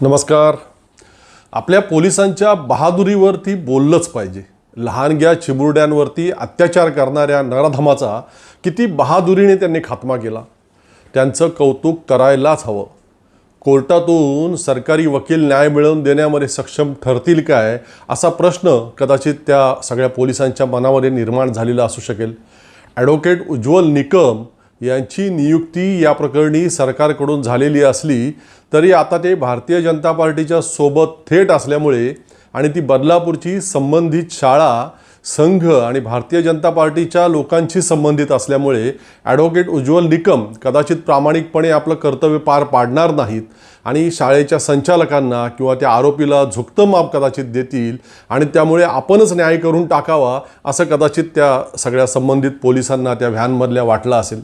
नमस्कार. आपल्या पोलिसांच्या बहादुरीवरती बोललंच पाहिजे. लहानग्या चिमुरड्यांवरती अत्याचार करणाऱ्या नराधमाचा किती बहादुरीने त्यांनी खात्मा केला. त्यांचं कौतुक करायलाच हवं. कोर्टातून सरकारी वकील न्याय मिळवून देण्यामध्ये सक्षम ठरतील काय असा प्रश्न कदाचित त्या सगळ्या पोलिसांच्या मनामध्ये निर्माण झालेला असू शकेल. ॲडव्होकेट उज्ज्वल निकम यांची नियुक्ती या प्रकरणी सरकारकडून झालेली असली तरी आता ते भारतीय जनता पार्टीच्या सोबत थेट असल्यामुळे आणि ती बदलापूरची संबंधित शाळा संघ आणि भारतीय जनता पार्टीच्या लोकांशी संबंधित असल्यामुळे ॲडव्होकेट उज्ज्वल निकम कदाचित प्रामाणिकपणे आपलं कर्तव्य पार पाडणार नाहीत आणि शाळेच्या संचालकांना किंवा त्या आरोपीला झुकतं माप कदाचित देतील आणि त्यामुळे आपणच न्याय करून टाकावा असं कदाचित त्या सगळ्या संबंधित पोलिसांना त्या व्हॅनमधल्या वाटलं असेल.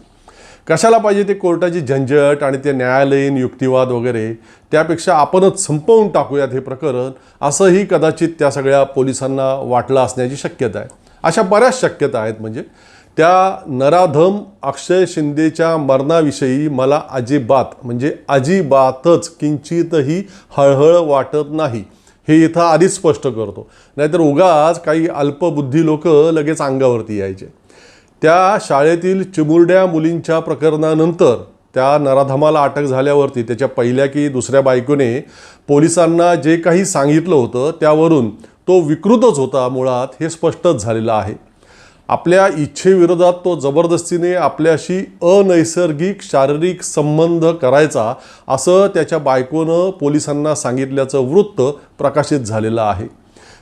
कशाला पाहिजे ते कोर्टाची झंझट आणि ते न्यायालयीन युक्तिवाद वगैरे? त्यापेक्षा आपणच संपवून टाकूयात हे प्रकरण. असंही कदाचित त्या सगळ्या पोलिसांना वाटलं असण्याची शक्यता आहे. अशा बऱ्याच शक्यता आहेत. म्हणजे त्या नराधम अक्षय शिंदेच्या मरणाविषयी मला अजिबात म्हणजे अजिबातच किंचितही हळहळ वाटत नाही. हे इथं आधीच स्पष्ट करतो. नाहीतर उगाच काही अल्पबुद्धी लोक लगेच अंगावरती यायचे. त्या शाळेतील चिमुरड्या मुलींच्या प्रकरणानंतर त्या नराधमाला अटक झाल्यावरती त्याच्या पहिल्या की दुसऱ्या बायकोने पोलिसांना जे काही सांगितलं होतं त्यावरून तो विकृतच होता मुळात हे स्पष्टच झालेलं आहे. आपल्या इच्छेविरोधात तो जबरदस्तीने आपल्याशी अनैसर्गिक शारीरिक संबंध करायचा असं त्याच्या बायकोनं पोलिसांना सांगितल्याचं वृत्त प्रकाशित झालेलं आहे.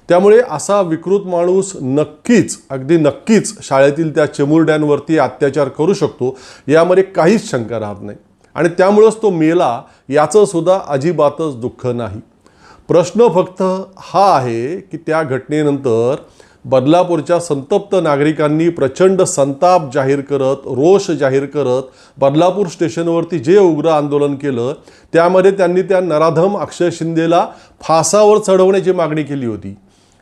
त्यामुळे असा विकृत माणूस नक्कीच अगदी नक्कीच शाळेतील त्या चिमुरड्यांवरती अत्याचार करू शकतो यामध्ये काहीच शंका राहत नाही. आणि त्यामुळंच तो मेला याचं सुद्धा अजिबातच दुःख नाही. प्रश्न फक्त हा आहे की त्या घटनेनंतर बदलापूरच्या संतप्त नागरिकांनी प्रचंड संताप जाहीर करत रोष जाहीर करत बदलापूर स्टेशनवरती जे उग्र आंदोलन केलं त्यामध्ये त्यांनी त्या नराधम अक्षय शिंदेला फासावर चढवण्याची मागणी केली होती.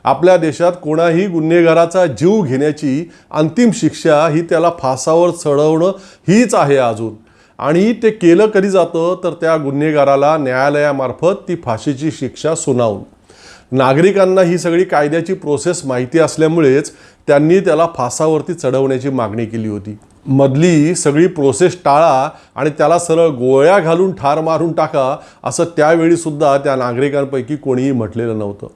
आपल्या देशात कोणाही गुन्हेगाराचा जीव घेण्याची अंतिम शिक्षा ही त्याला फासावर चढवणं हीच आहे अजून. आणि ते केलं कधी जातं तर त्या गुन्हेगाराला न्यायालयामार्फत ती फाशीची शिक्षा सुनावून. नागरिकांना ही सगळी कायद्याची प्रोसेस माहिती असल्यामुळेच त्यांनी त्याला फासावरती चढवण्याची मागणी केली होती. मधली सगळी प्रोसेस टाळा आणि त्याला सरळ गोळ्या घालून ठार मारून टाका असं त्यावेळीसुद्धा त्या नागरिकांपैकी कोणीही म्हटलेलं नव्हतं.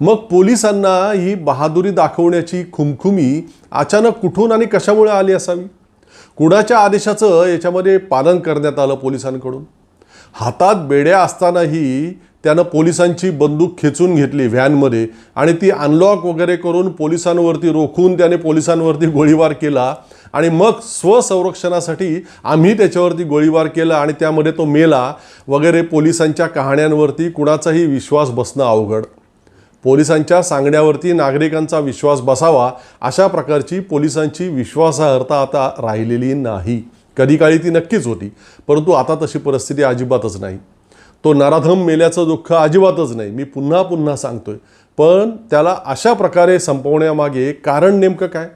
मग पोलिसांना ही बहादुरी दाखवण्याची खुमखुमी अचानक कुठून आणि कशामुळे आली असावी? कुणाच्या आदेशाचं याच्यामध्ये पालन करण्यात आलं पोलिसांकडून? हातात बेड्या असतानाही त्यानं पोलिसांची बंदूक खेचून घेतली व्हॅनमध्ये आणि ती अनलॉक वगैरे करून पोलिसांवरती रोखून त्याने पोलिसांवरती गोळीबार केला आणि मग स्वसंरक्षणासाठी आम्ही त्याच्यावरती गोळीबार केला आणि त्यामध्ये तो मेला वगैरे पोलिसांच्या कहाण्यांवरती कुणाचाही विश्वास बसणं अवघड. पोलिसांच्या सांगण्यावरती नागरिकांचा विश्वास बसावा अशा प्रकारची पोलिसांची विश्वासार्हता आता राहिलेली नाही. कधी काळी ती नक्कीच होती परंतु आता तशी परिस्थिती अजिबातच नाही. तो नराधम मेल्याचं दुःख अजिबातच नाही. मी पुन्हा पुन्हा सांगतोय पण त्याला अशा प्रकारे संपवण्यामागे कारण नेमकं काय?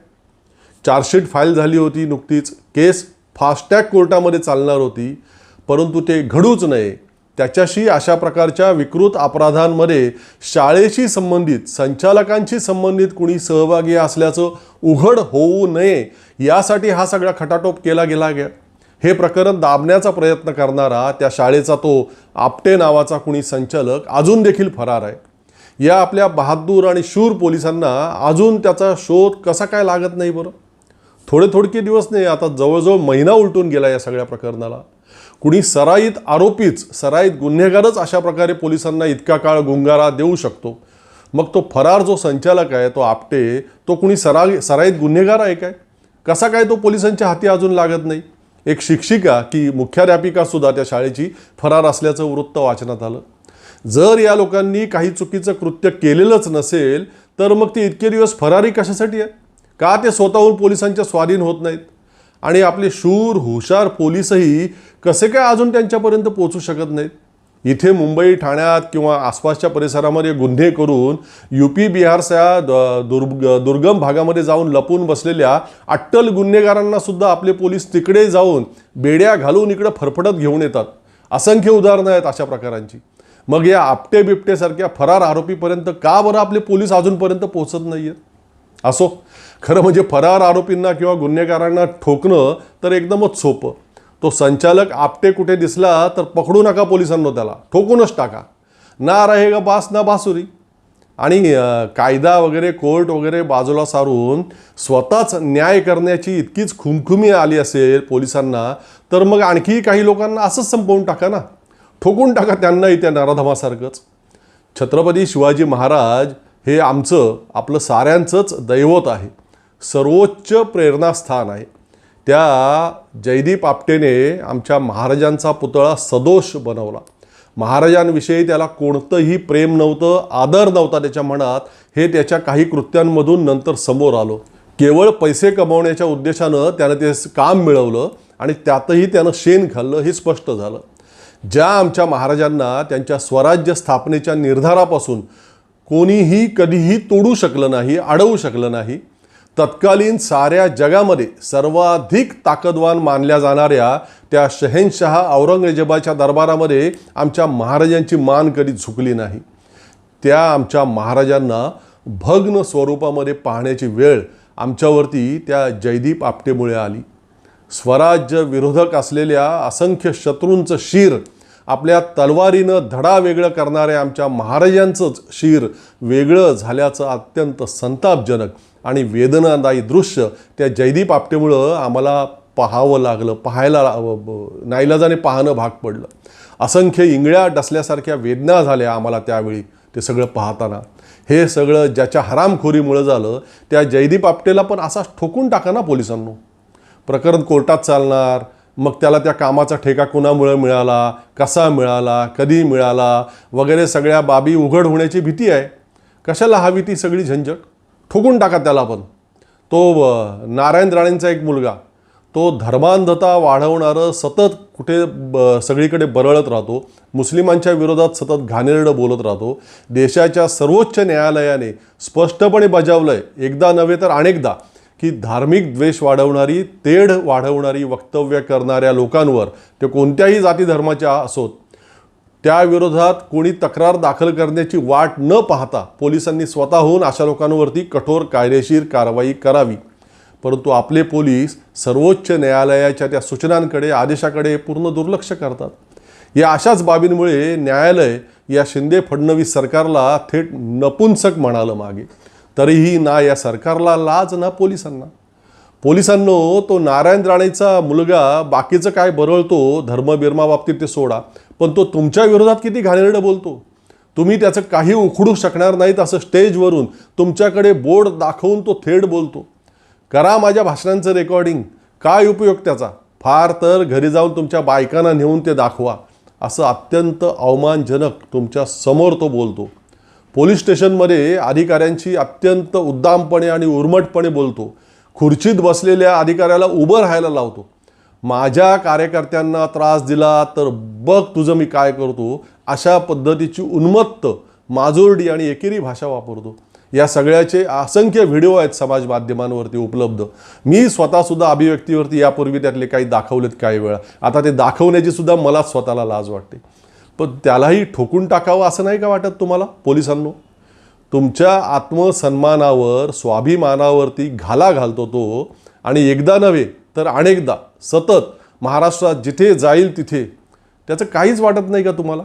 चार्जशीट फाईल झाली होती नुकतीच केस फास्टॅग कोर्टामध्ये चालणार होती परंतु ते घडूच नये. त्याच्याशी अशा प्रकारच्या विकृत अपराधांमध्ये शाळेशी संबंधित संचालकांशी संबंधित कुणी सहभागी असल्याचं उघड होऊ नये यासाठी हा सगळा खटाटोप केला गेला गे. हे प्रकरण दाबण्याचा प्रयत्न करणारा त्या शाळेचा तो आपटे नावाचा कुणी संचालक अजून देखील फरार आहे. या आपल्या बहादूर आणि शूर पोलिसांना अजून त्याचा शोध कसा काय लागत नाही बरं? थोडे थोडके दिवस नाही आता जवळजवळ महिना उलटून गेला या सगळ्या प्रकरणाला. कुणी सराईत आरोपीच सराईत गुन्हेगारच अशा प्रकारे पोलिसांना इतका काळ गुंगारा देऊ शकतो. मग तो फरार जो संचालक आहे तो आपटे तो कुणी सरा सराईत गुन्हेगार आहे काय? कसा काय तो पोलिसांच्या हाती अजून लागत नाही? एक शिक्षिका की मुख्याध्यापिकासुद्धा त्या शाळेची फरार असल्याचं वृत्त वाचनात आलं. जर या लोकांनी काही चुकीचं कृत्य केलेलंच नसेल तर मग ते इतके दिवस फरारी कशासाठी आहे? का ते स्वतःहून पोलिसांच्या स्वाधीन होत नाहीत? आणि आपले शूर हुशार पोलीसही कसे काय अजून त्यांच्यापर्यंत पोचू शकत नाहीत? इथे मुंबई ठाण्यात किंवा आसपासच्या परिसरामध्ये गुन्हे करून यू पी बिहारच्या द- दुर्ग दुर्गम भागामध्ये जाऊन लपून बसलेल्या अट्टल गुन्हेगारांना सुद्धा आपले पोलीस तिकडे जाऊन बेड्या घालून इकडं फरफडत घेऊन येतात. असंख्य उदाहरणं आहेत अशा प्रकारांची. मग या आपटे बिबटेसारख्या फरार आरोपीपर्यंत का बरं आपले पोलीस अजूनपर्यंत पोहोचत नाही आहेत असो. खरं म्हणजे फरार आरोपींना किंवा गुन्हेगारांना ठोकणं तर एकदमच सोपं. तो संचालक आपटे कुठे दिसला तर पकडू नका पोलिसांनो त्याला. ठोकूनच टाका. ना रहेगा बास ना बासुरी. आणि कायदा वगैरे कोर्ट वगैरे बाजूला सारून स्वतःच न्याय करण्याची इतकीच खुमखुमी आली असेल पोलिसांना तर मग आणखी काही लोकांना असंच संपवून टाका ना. ठोकून टाका त्यांनाही त्या नराधमासारखंच. छत्रपती शिवाजी महाराज हे आमचं आपलं साऱ्यांचंच दैवत आहे. सर्वोच्च प्रेरणास्थान आहे. त्या जयदीप आपटेने आमच्या महाराजांचा पुतळा सदोष बनवला. महाराजांविषयी त्याला कोणतंही प्रेम नव्हतं आदर नव्हता त्याच्या मनात. हे त्याच्या काही कृत्यांमधून नंतर समोर आलो. केवळ पैसे कमवण्याच्या उद्देशानं त्यानं ते काम मिळवलं आणि त्यातही त्यानं शेण खाल्लं हे स्पष्ट झालं. ज्या आमच्या महाराजांना त्यांच्या स्वराज्य स्थापनेच्या निर्धारापासून कोणीही कधीही तोडू शकलं नाही अडवू शकलं नाही. तत्कालीन साऱ्या जगामध्ये सर्वाधिक ताकदवान मानल्या जाणाऱ्या त्या शहेनशहा औरंगजेबाच्या दरबारामध्ये आमच्या महाराजांची मान कधी झुकली नाही. त्या आमच्या महाराजांना भग्न स्वरूपामध्ये पाहण्याची वेळ आमच्यावरती त्या जयदीप आपटेमुळे आली. स्वराज्य विरोधक असलेल्या असंख्य शत्रूंचं शिर आपल्या तलवारीनं धडा वेगळं करणाऱ्या आमच्या महाराजांचंच शिर वेगळं झाल्याचं अत्यंत संतापजनक आणि वेदनादायी दृश्य त्या जयदीप आपटेमुळं आम्हाला पाहावं लागलं पाहायला नाईलाजाने पाहणं भाग पडलं. असंख्य इंगळ्या डसल्यासारख्या वेदना झाल्या आम्हाला त्यावेळी ते सगळं पाहताना. हे सगळं ज्याच्या हरामखोरीमुळं झालं त्या जयदीप आपटेला पण असाच ठोकून टाका ना पोलिसांनो. प्रकरण कोर्टात चालणार मग त्याला त्या कामाचा ठेका कुणामुळे मिळाला कसा मिळाला कधी मिळाला वगैरे सगळ्या बाबी उघड होण्याची भीती आहे. कशाला हवी ती सगळी झंझट? ठोकून टाका त्याला पण. तो नारायण राणेंचा एक मुलगा. तो धर्मांधता वाढवणारं सतत कुठे ब सगळीकडे बरळत राहतो. मुस्लिमांच्या विरोधात सतत घाणेरडं बोलत राहतो. देशाच्या सर्वोच्च न्यायालयाने स्पष्टपणे बजावलं आहे एकदा नव्हे तर अनेकदा. की धार्मिक द्वेष वाढवणारी तेढ वाढवणारी वक्तव्य करणाऱ्या लोकांवर ते कोणत्याही जाती धर्माच्या असोत त्या विरोधात कोणी तक्रार दाखल करण्याची वाट न पाहता पोलिसांनी स्वतःहून अशा लोकांवरती कठोर कायदेशीर कारवाई करावी. परंतु आपले पोलीस सर्वोच्च न्यायालयाच्या त्या सूचनांकडे आदेशाकडे पूर्ण दुर्लक्ष करतात. या अशाच बाबींमुळे न्यायालय या शिंदे फडणवीस सरकारला थेट नपुंसक म्हणालं मागे. तरीही ना या सरकारला लाज ना पोलिसांना. पोलिसांनो तो नारायण राणेचा मुलगा बाकीचं काय बरळतो धर्मबिर्मा बाबतीत ते सोडा. पण तो तुमच्या विरोधात किती घाणेरडं बोलतो? तुम्ही त्याचं काही उखडू शकणार नाहीत असं स्टेजवरून तुमच्याकडे बोर्ड दाखवून तो थेट बोलतो. करा माझ्या भाषणांचं रेकॉर्डिंग. काय उपयोग त्याचा? फार तर घरी जाऊन तुमच्या बायकांना नेऊन ते दाखवा. असं अत्यंत अवमानजनक तुमच्यासमोर तो बोलतो. पोलीस स्टेशनमध्ये अधिकाऱ्यांची अत्यंत उद्दामपणे आणि उर्मटपणे बोलतो. खुर्चीत बसलेल्या अधिकाऱ्याला उभं राहायला लावतो. माझ्या कार्यकर्त्यांना त्रास दिला तर बघ तुझं मी काय करतो. अशा पद्धतीची उन्मत्त माजोरडी आणि एकेरी भाषा वापरतो. या सगळ्याचे असंख्य व्हिडिओ आहेत समाज माध्यमांवरती उपलब्ध. मी स्वतःसुद्धा अभिव्यक्तीवरती यापूर्वी त्यातले काही दाखवलेत काही वेळा. आता ते दाखवण्याची सुद्धा मला स्वतःला लाज वाटते. पण त्यालाही ठोकून टाकावं असं नाही का वाटत तुम्हाला पोलिसांनो? तुमच्या आत्मसन्मानावर स्वाभिमानावरती घाला घालतो तो. आणि एकदा नव्हे तर अनेकदा सतत महाराष्ट्रात जिथे जाईल तिथे. त्याचं काहीच वाटत नाही का तुम्हाला?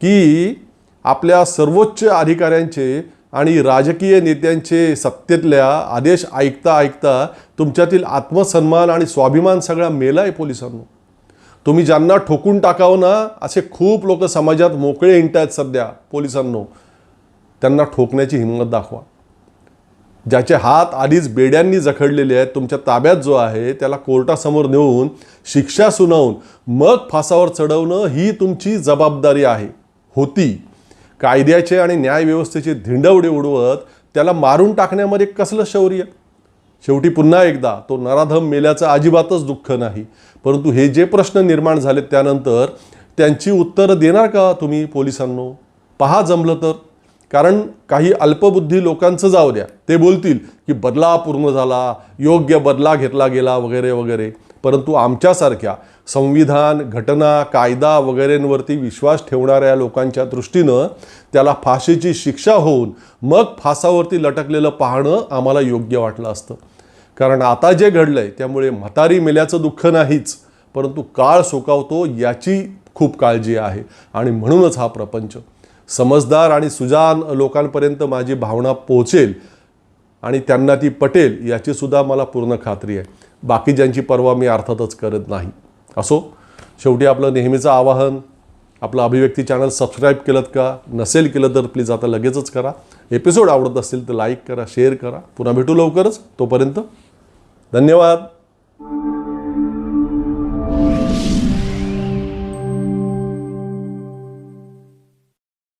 की आपल्या सर्वोच्च अधिकाऱ्यांचे आणि राजकीय नेत्यांचे सत्तेतल्या आदेश ऐकता ऐकता तुमच्यातील आत्मसन्मान आणि स्वाभिमान सगळा मेला आहे पोलिसांनो. तुम्ही ज्यांना ठोकून टाकावं ना असे खूप लोक समाजात मोकळे हिंट आहेत सध्या पोलिसांनो. त्यांना ठोकण्याची हिंमत दाखवा. ज्याचे हात आधीच बेड्यांनी जखडलेले आहेत तुमच्या ताब्यात जो आहे त्याला कोर्टासमोर नेऊन शिक्षा सुनावून मग फासावर चढवणं ही तुमची जबाबदारी आहे. होती. कायद्याचे आणि न्यायव्यवस्थेचे धिंडवडे उडवत त्याला मारून टाकण्यामध्ये कसलं शौर्य? शेवटी पुन्हा एकदा तो नराधम मेल्याचं अजिबातच दुःख नाही. परंतु हे जे प्रश्न निर्माण झालेत त्यानंतर त्यांची उत्तरं देणार का तुम्ही पोलिसांनो? पहा जमलं तर. कारण काही अल्पबुद्धी लोकांचं जाऊ द्या. ते बोलतील की बदला पूर्ण झाला योग्य बदला घेतला गेला वगैरे वगैरे. परंतु आमच्यासारख्या संविधान घटना कायदा वगैरेंवरती विश्वास ठेवणाऱ्या लोकांच्या दृष्टीनं त्याला फाशीची शिक्षा होऊन मग फासावरती लटकलेलं पाहणं आम्हाला योग्य वाटलं असतं. कारण आता जे घडलं आहे त्यामुळे म्हातारी मेल्याचं दुःख नाहीच परंतु काळ सोकावतो याची खूप काळजी आहे. आणि म्हणूनच हा प्रपंच. समजदार आणि सुजान लोकांपर्यंत माझी भावना पोहोचेल आणि त्यांना ती पटेल याचीसुद्धा मला पूर्ण खात्री आहे. बाकी ज्यांची पर्वा मी अर्थातच करत नाही. असो शेवटी आपलं नेहमीचं आवाहन आपलं अभिव्यक्ती चॅनल सबस्क्राईब केलं का नसेल केलं तर प्लीज आता लगेचच करा. एपिसोड आवडत असतील तर लाईक करा शेअर करा. पुन्हा भेटू लवकरच. तोपर्यंत धन्यवाद.